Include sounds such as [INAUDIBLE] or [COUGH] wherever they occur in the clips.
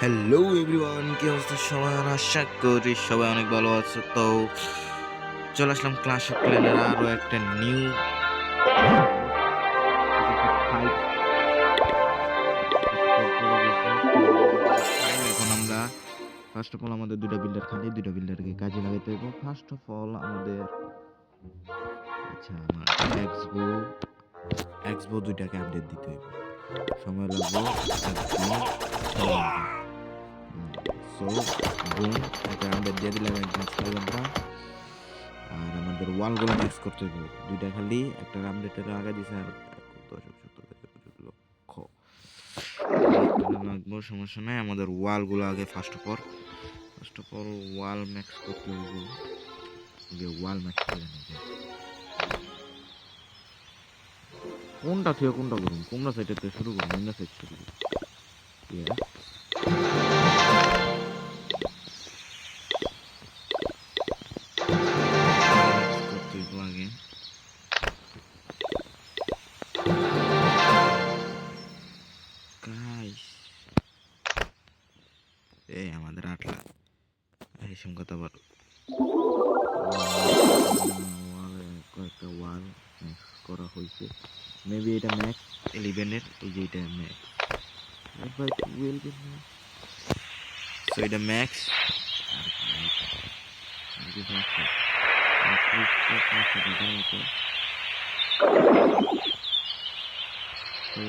Hello everyone কি অবস্থা সবাই আশা করি সবাই অনেক ভালো আছে। তো চলে আসলাম ক্লাস অফ প্ল্যানের আরও একটা নিউ এখন আমরা ফার্স্ট অফ অল আমাদের দুটো বিল্ডার খালি দুটো বিল্ডারকে কাজে লাগাইতে হবে ফার্স্ট অফ অল আমাদের আচ্ছা আমার এক্সবো এক্সবো দুইটাকে আপডেট দিতে হবে সময় লাগবে সো বুম এটা আমরা দিয়ে দিলাম একদম ঘণ্টা আর আমাদের ওয়ালগুলো ম্যাক্স করতে হবে। দুইটা খালি, একটা আপডেটের আগে দিছে আর লক্ষ। সমস্যা নাই, আমাদের ওয়ালগুলো আগে first of all first of all wall max করতে হবে। ওয়াল ম্যাক্স করে নিতে কোনটা থেকে কোনটা করুন কোনটা সাইডে থেকে শুরু করুন কোনটা সাইড শুরু করুন এই সঙ্গে তো আবার ওয়ালে কয়েকটা ওয়াল ম্যাক্স করা হয়েছে মেবি এটা ম্যাক্স ইলেভেনের এই যে এটা ম্যাক্স বাই টুয়েলভের ম্যাক্স সো এটা ম্যাক্স আর কি আছে? আর কি আছে? আর কি আছে? এটার মতো। তো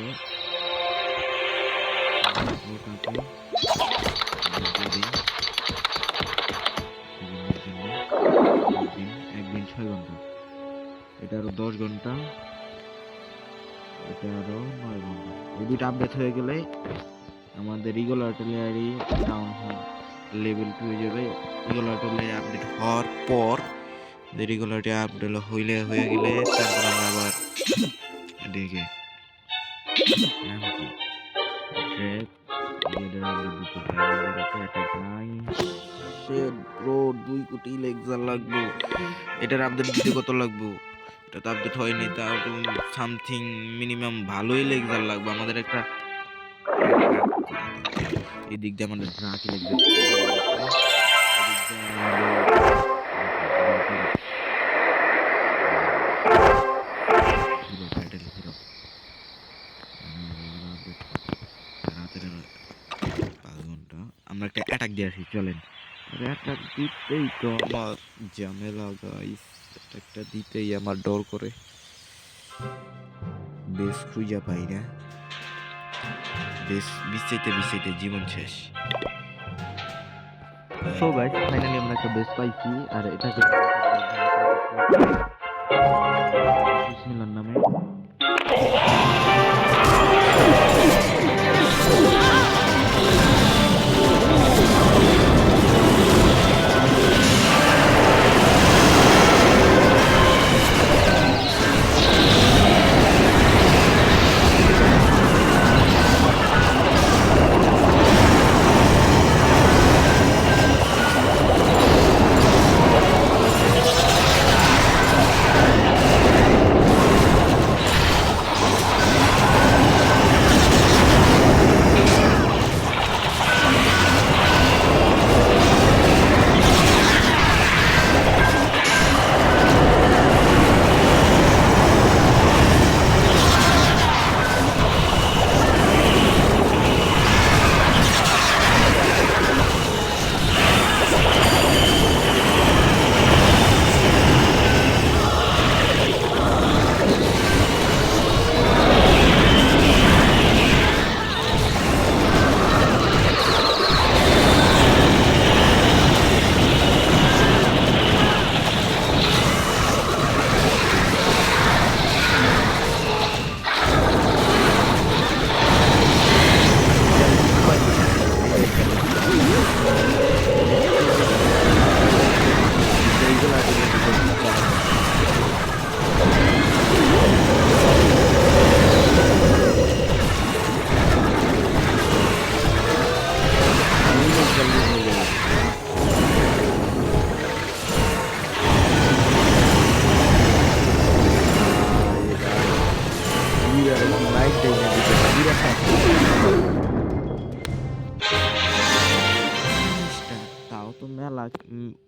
আরও নয় ঘণ্টা। এই দুইটা আপডেট হয়ে গেলে আমাদের eagle artillery down level two হয়ে যাবে। ইগল আর্টিলারি আপডেট হওয়ার পর রেগুলারটি আপডেট হইলে, হয়ে গেলে তারপর আমরা আবার এদিকে নাম দুই কোটি লেগজার লাগবে। এটার আপডেট দিতে কত লাগবে? এটা তো আপডেট হয়নি তাও সামথিং মিনিমাম ভালোই লেগজার লাগবে, আমাদের একটা এই দিক দিয়ে আমাদের ড্রাকি লেগজার আমরা একটা অ্যাটাক দিয়ে আসি, চলেন। অ্যাটাক দিতেই তো আমার ঝামেলা গাইস অ্যাটাকটা দিতেই আমার ডর করে। বেশ খুঁজা পাই না। বেশ বিছাইতে বিছাইতে জীবন শেষ। সো গাইস ফাইনালি আমরা একটা বেস পাইছি, আর এটাকে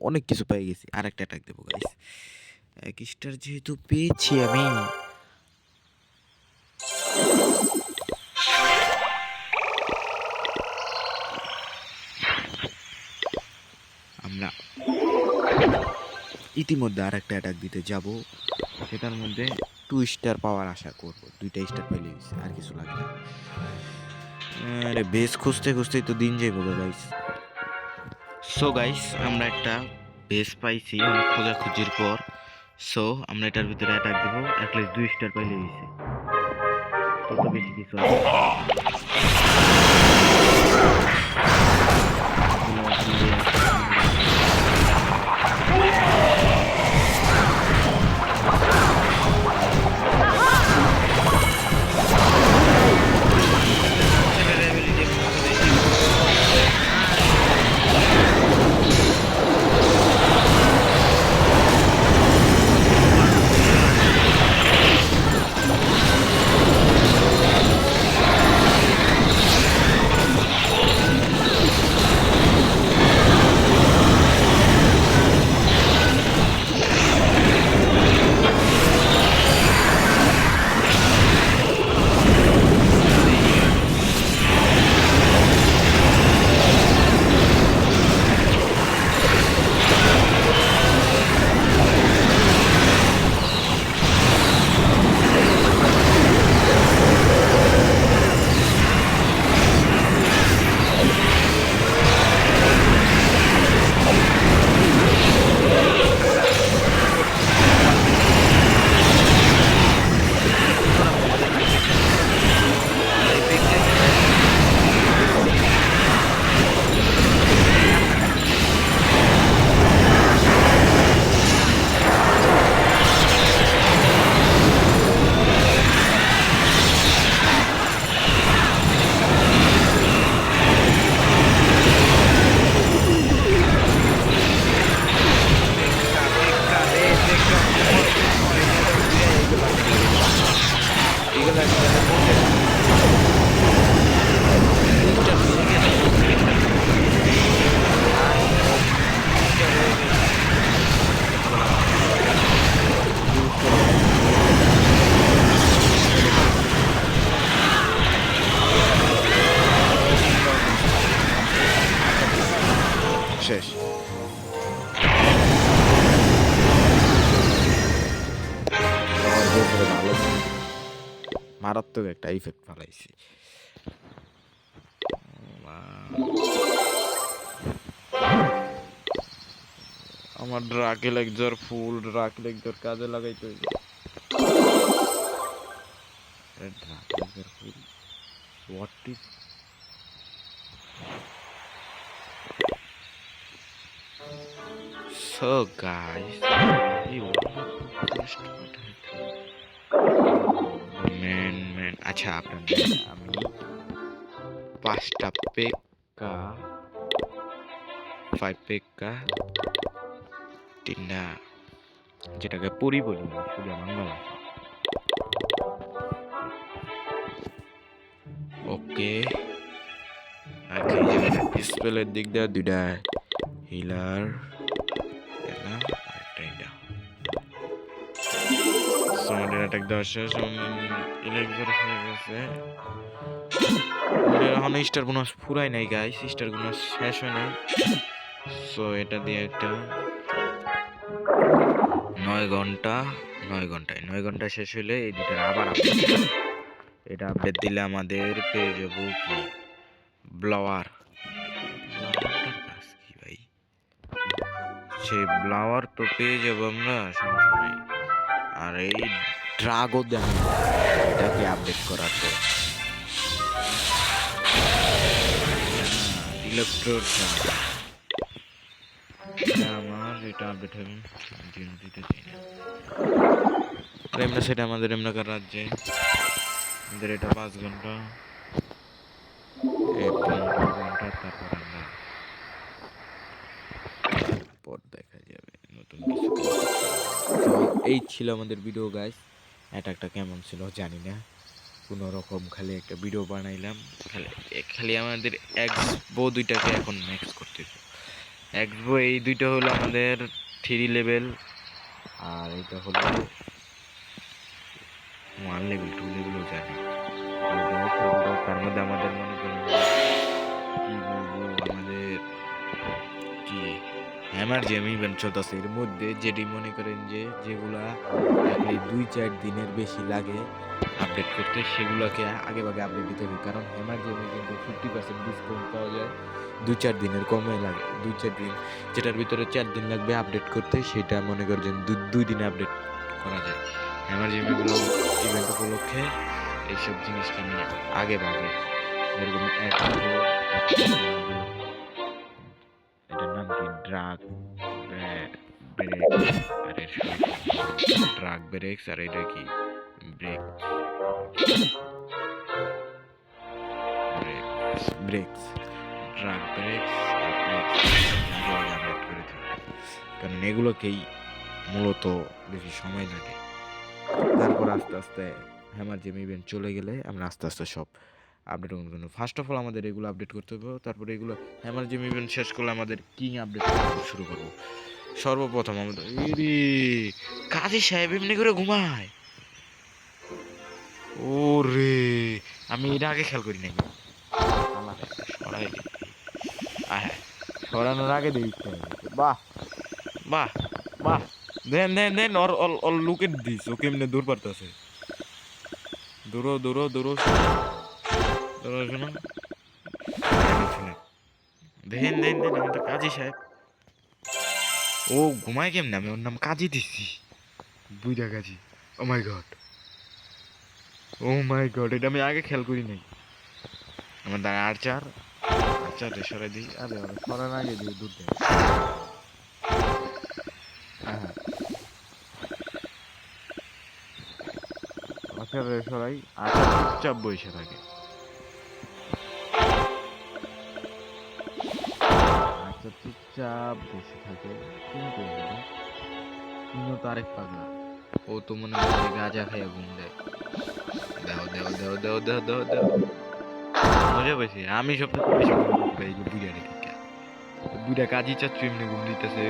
অনেক কিছু পেয়ে গেছি। আর একটা অ্যাটাক দেবো গাইস এক স্টার যেহেতু পেয়েছি আমি। আমরা ইতিমধ্যে আর একটা অ্যাটাক দিতে যাব। সেটার মধ্যে টু স্টার পাওয়ার আশা করব। দুইটা স্টার পেলে গেছে আর কিছু লাগে না। বেস খুঁজতে খুঁজতেই তো দিন যাইব গাইস সো গাইস আমরা একটা বেস পাইছি অনেক খোঁজাখুঁজির পর। সো আমরা এটার ভিতরে অ্যাটাক দেবো। অ্যাটলিস্ট দুই স্টার পাইলে গেছে তত বেশি কিছু আছে। শেষ। মারাত্মক একটা ইফেক্ট ফালাইছি আমার ড্রাকে লেকজার ফুল ড্রাক লেকজার কাজে লাগাইতে হইবে। Dark elixir full what is So guys, you man man আচ্ছা আপনাদের আমি পাঁচটা পেকা ফাইভ পেকা তিনটা যেটাকে পরি বলি আমি শুধু বাংলা ভাষা ওকে আগে ডিসপ্লের দিক দিয়ে দুইটা হিলার Attack দেওয়া শেষ ইলেকজার হয়ে গেছে। আমাদের এখন স্টার বোনাস ফুরাই নাই গাইস স্টার বোনাস শেষ হয় নাই। সো এটা দিয়ে একটা নয় ঘণ্টা, নয় ঘন্টায়, নয় ঘণ্টা শেষ হলে এই দুটার আবার এটা আপডেট দিলে আমাদের পেয়ে যাব কি? ব্লাওয়ার সেই ব্লাওয়ার তো পেয়ে যাব আমরা, সমস্যা নাই। আর এই ড্রাগও দেন এটাকে আপডেট করার পর ইলেকট্রো এটা আমার, এটা আপডেট হবে। সেটা আমাদের রাজ্যে? আমাদের এটা পাঁচ ঘণ্টা ঘণ্টা পর দেখা যাবে। নতুন এই ছিল আমাদের ভিডিও গাইস অ্যাটাকটা কেমন ছিল জানি না। কোনো রকম খালি একটা ভিডিও বানাইলাম। খালি খালি আমাদের এক বউ দুইটাকে এখন ম্যাক্স করতে হবে। এক্সবো এই দুইটা হলো আমাদের থ্রি লেভেল আর এটা হলো ওয়ান লেভেল টু লেভেলও জানি। তার মধ্যে আমাদের মনে করেন বলব, আমাদের কি যে ইভেন্ট চলতেছে এর মধ্যে যেটি মনে করেন যে যেগুলা আপনি দুই চার দিনের বেশি লাগে আপডেট করতে, সেগুলোকে আগে ভাগে আপডেট দিতে হবে। কারণ জেমে কিন্তু ফিফটি পার্সেন্ট ডিসকাউন্ট পাওয়া যায়। দুই চার দিনের কমে লাগে, দুই চার দিন। যেটার ভিতরে চার দিন লাগবে আপডেট করতে, সেটা মনে করছেন দুই দুই দিনে আপডেট করা যায়। হ্যামার জেমেগুলো ইভেন্ট উপলক্ষে এইসব জিনিসটা নিয়ে আগে ভাগে যেরকম এক ড্রাগ ব্রেক আরে ড্রাগ ব্রেকস আর এটা কি break breaks breaks drag breaks update করেছি কারণ এগুলোকেই মূলত বেশি সময় লাগে। তারপর আস্তে আস্তে হ্যামার জেম ইভেন্ট চলে গেলে আমরা আস্তে আস্তে সব আপডেট অন করব ফার্স্ট অফ অল আমাদের এগুলো আপডেট করতে হবে। তারপরে এগুলো হ্যামার জেম ইভেন্ট শেষ করলে আমাদের কিং আপডেট শুরু করব। সর্বপ্রথম আমাদের এরে কাজী সাহেব এমনি করে ঘুমায়। ও রে আমি এটা আগে খেয়াল করি নাই। সরাই সরানোর আগে দেখতে হবে। বাহ। বাহ। বাহ। Then then then or all all look at this. ও কেমনে দূর পারতেছে। দূরো দূরো দূরো। দূরো শোনো দেন দেন দেন আমাদের কাজী সাহেব। ও ঘুমায় কেমনে? আমি ওর নাম কাজী দিছি বুঝা কাজী। ও মাই গড ও মাই গড এটা আমি আগে খেয়াল করি নাই। আমার দ্বারা আর্চার। আর্চার রে সরাই দিই। আরে আরে সরার আগে দিই দূর দেয় সরাই, আর্চার চুপচাপ বসে থাকে। চুপচাপ বসে থাকে। কিন্তু কিন্তু তো আরেক পাগলা। ও তো মনে হয় গাঁজা খেয়ে ঘুম দেয়। দেও দেও দেও দেও দেও দেও দেও। মজা পাইছি। আমি সব থেকে বেশি পাই যে বুড়া রে বুড়া কাজী চাচ্ছু এমনি ঘুম দিতেছে।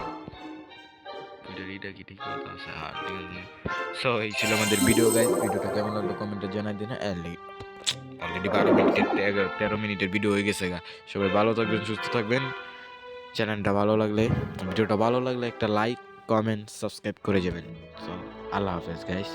[LAUGHS] এটা কি ঠিক আছে? হ্যাঁ ঠিক আছে। সো এই ছিল আমাদের ভিডিও গাইজ ভিডিওটা কেমন লাগল কমেন্টে জানাই দিন। অলরেডি বারো মিনিটের তেরো মিনিটের ভিডিও হয়ে গেছে, গা। সবাই ভালো থাকবেন, সুস্থ থাকবেন। চ্যানেলটা ভালো লাগলে ভিডিওটা ভালো লাগলে একটা লাইক কমেন্ট সাবস্ক্রাইব করে যাবেন। সো আল্লাহ হাফেজ গাইস